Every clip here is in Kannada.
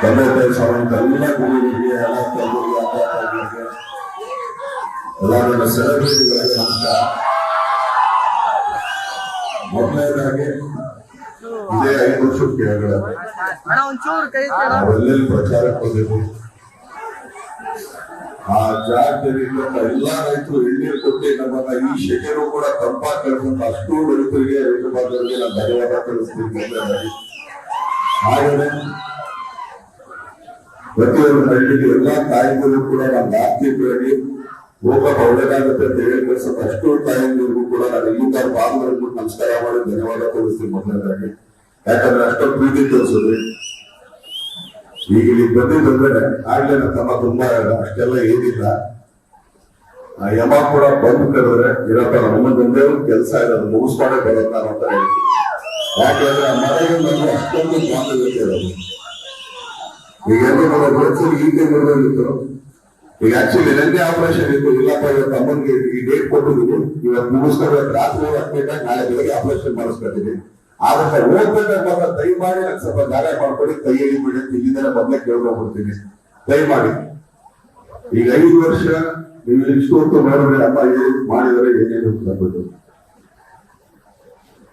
ತಂದೆ ತಾಯಿ ಸಮಾನ ಎಲ್ಲ ಗುರುಗಳಿಗೆ ಎಲ್ಲ ಅಕ್ಕ ತಂಗಿಗೆ ಎಲ್ಲ ನನ್ನ ಸೆಲೆಬ್ರಿಟಿಗಳಿಗೆ ನಮಸ್ಕಾರ ಮೊದಲನೇದಾಗಿ ಇದೇ ಐದು ವರ್ಷದ ಕೆಳಗಡೆ ಅಣ್ಣ. ಪ್ರಚಾರಕ್ಕೆ ಬಂದಿದ್ವಿ ಆ ಜಾಗದಲ್ಲಿ ಇದ್ದಂತ ಎಲ್ಲಾ ರೈತರು ಎಳ್ನೀರು ಕೊಟ್ಟು ನಮ್ಮನ್ನ ಈ ಶೆಕೆರು ಕೂಡ ತಂಪಾಗಿ ಕಳ್ಕೊಂಡ ಅಷ್ಟು ರೈತರಿಗೆ ರೈತ ಬಾಂಧವರಿಗೆ ನಾನು ಧನ್ಯವಾದ ತಿಳಿಸ್ತೀನಿ ಹಾಗೆಯೇ ಪ್ರತಿಯೊಂದು ಹಳ್ಳಿಗೆ ಎಲ್ಲಾ ತಾಯಿಗಳು ಕೂಡ ನಮ್ಮ ಆರ್ಥಿಕವಾಗಿ ಕೇಳಿ ಒಳ್ಳೇದಾಗುತ್ತೆ ಅಂತ ಹೇಳಿ ಸ್ವಲ್ಪ ಅಷ್ಟು ತಾಯಿಗಳಿಗೂ ಕೂಡ ನಾನು ಇಲ್ಲಿಂದ ಬಾಂಧವರಿಗೂ ನಮಸ್ಕಾರ ಮಾಡಿ ಧನ್ಯವಾದ ತೋರಿಸ್ತೀನಿ ಮೊದಲನೇದಾಗಿ ಯಾಕಂದ್ರೆ ಅಷ್ಟೊಂದು ಪ್ರೀತಿ ತೋರಿಸಿದ್ರಿ. ಈಗ ಇಲ್ಲಿ ಬಂದಿದ್ದಂದ್ರೆ ಆಗ್ಲೇ ನನ್ನ ತಮ್ಮ ತುಂಬಾ ಅಷ್ಟೆಲ್ಲ ಏನಿಲ್ಲ. ಯಮ ಕೂಡ ಬಂದು ಕರೆದ್ರೆ ಇರಪ್ಪ ನಮ್ಮ ಮುಂದೆ ಕೆಲಸ ಇರೋದು, ಮುಗಿಸ್ಕೊಂಡೇ ಬರೋದು ಅಂತ ಹೇಳ್ತೀನಿ ಯಾಕಂದ್ರೆ ಮನೆಗೆ ಅಷ್ಟೊಂದು ಬಾಂಧವ್ಯತೆ ಇರೋದು. ಈಗ ಬಡಸಲ್ಲಿ ಈಗಲೇ ಬರಬೇಕಿತ್ತು ಈಗ ಆಕ್ಚುಲಿ ನೆನ್ನೆ ಆಪರೇಷನ್ ಇತ್ತು ಇಲ್ಲಪ್ಪ ಇವತ್ತು ಅಮ್ಮನಿಗೆ ಈ ಡೇಟ್ ಕೊಟ್ಟಿದ್ದೀನಿ. ಇವತ್ತು ಇವತ್ತು ರಾತ್ರಿ ಹಾಕ್ಬೇಕಾಗಿ ನಾಳೆ ಬೆಳಗ್ಗೆ ಆಪರೇಷನ್ ಮಾಡಿಸ್ಕೊತೀನಿ ಆದ್ರೆ ಹೋಗ್ಬೇಕಾದ್ರೆ ಮಾತ್ರ ದಯಮಾಡಿ ನಂಗೆ ಸ್ವಲ್ಪ ಜಾಗ ಮಾಡ್ಕೊಡಿ ಕೈ ಎಳಿಬಿಡಿ ಅಂತ ಇಲ್ಲಿಂದಲೇ ಮೊದಲೇ ಕೇಳ್ಕೊಂಡ್ಬಿಡ್ತೀನಿ. ದಯಮಾಡಿ. ಈಗ ಐದು ವರ್ಷ ನೀವು ಇಷ್ಟು ಹೊತ್ತು ಮಾಡಿದ್ರೆ ಅಮ್ಮ ಏನು ಮಾಡಿದರೆ ಏನೇನು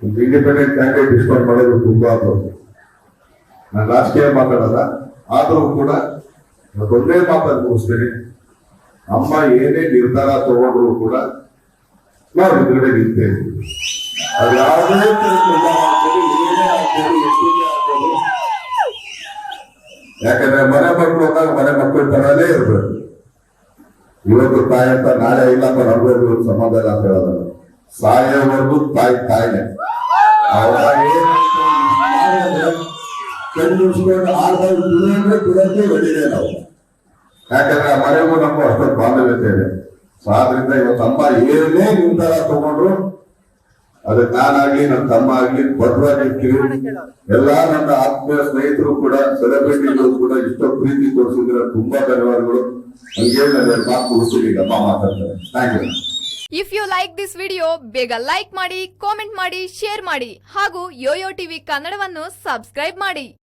ಒಂದು ಇಂಡಿಪೆಂಡೆಂಟ್ ಕ್ಯಾಂಡಿಡೇಟ್ ಡಿಸ್ಕೌಂಟ್ ಮಾಡೋದು ತುಂಬಾ. ನಾನು ರಾಜಕೀಯ ಮಾತಾಡಲ್ಲ ಆದರೂ ಕೂಡ ಒಂದೇ ಮಾತು ಅನುಭವಿಸ್ತೇನೆ. ಅಮ್ಮ ಏನೇ ನಿರ್ಧಾರ ತಗೊಂಡ್ರು ಕೂಡ ನಾವು ಎದುರುಗಡೆ ನಿಂತೇವೆ ಯಾಕಂದ್ರೆ ಮನೆ ಮಕ್ಕಳು ಅಂದಾಗ ಮನೆ ಮಕ್ಕಳು ತರಲೇ ಇರ್ಬೇಕು. ಇವತ್ತು ತಾಯಿ ಅಂತ ನಾಳೆ ಅಂತ ನಮ್ಗೆ ಸಮಾಧಾನ ಅಂತ ಹೇಳೋದಲ್ಲ. ಸಾಯೋವರೆಗೂ ತಾಯಿ ತಾಯಿನೇ. ಅವ್ರ ಏನಾದ್ರು ಕಣ್ಣು ಮುಚ್ಕೊಂಡು ಆಡ್ದಾಗ ಬಿಡಂದ್ರೆ ಬಿಡಂತೆ ನಾವು. ಯಾಕಂದ್ರೆ ಆ ಮನೆಗೂ ನಮ್ಮ ಅಷ್ಟೊಂದು ಬಾಂಧವ್ಯತೆ ಇದೆ. ಆದ್ರಿಂದ ಇವತ್ತು ಅಮ್ಮ ಏನೇ ನಿರ್ಧಾರ ತಗೊಂಡ್ರು ಅದಕ್ಕೆ ನಾನಾಗ್ಲಿ ನನ್ನ ತಮ್ಮ ಆಗ್ಲಿ ಭದ್ರಾಗಿರ್ತೀವಿ ಎಲ್ಲಾ ನನ್ನ ಆತ್ಮೀಯ ಸ್ನೇಹಿತರು ಕೂಡ ಸೆಲೆಬ್ರಿಟಿಗಳು ಕೂಡ ಇಷ್ಟೋ ಪ್ರೀತಿ ತೋರಿಸಿದ್ರೆ ತುಂಬಾ ಧನ್ಯವಾದಗಳು. ಹಂಗೇನು ಮಾತು ಮುಗಿಸ್ತೀನಿ ಅಮ್ಮ ಮಾತಾಡ್ತಾರೆ. Thank you if you like this video ಬೇಗ ಲೈಕ್ ಮಾಡಿ ಕಾಮೆಂಟ್ ಮಾಡಿ ಶೇರ್ ಮಾಡಿ, ಹಾಗೂ ಯೋಯೋ ಟಿವಿ ಕನ್ನಡವನ್ನು ಸಬ್ಸ್ಕ್ರೈಬ್ ಮಾಡಿ.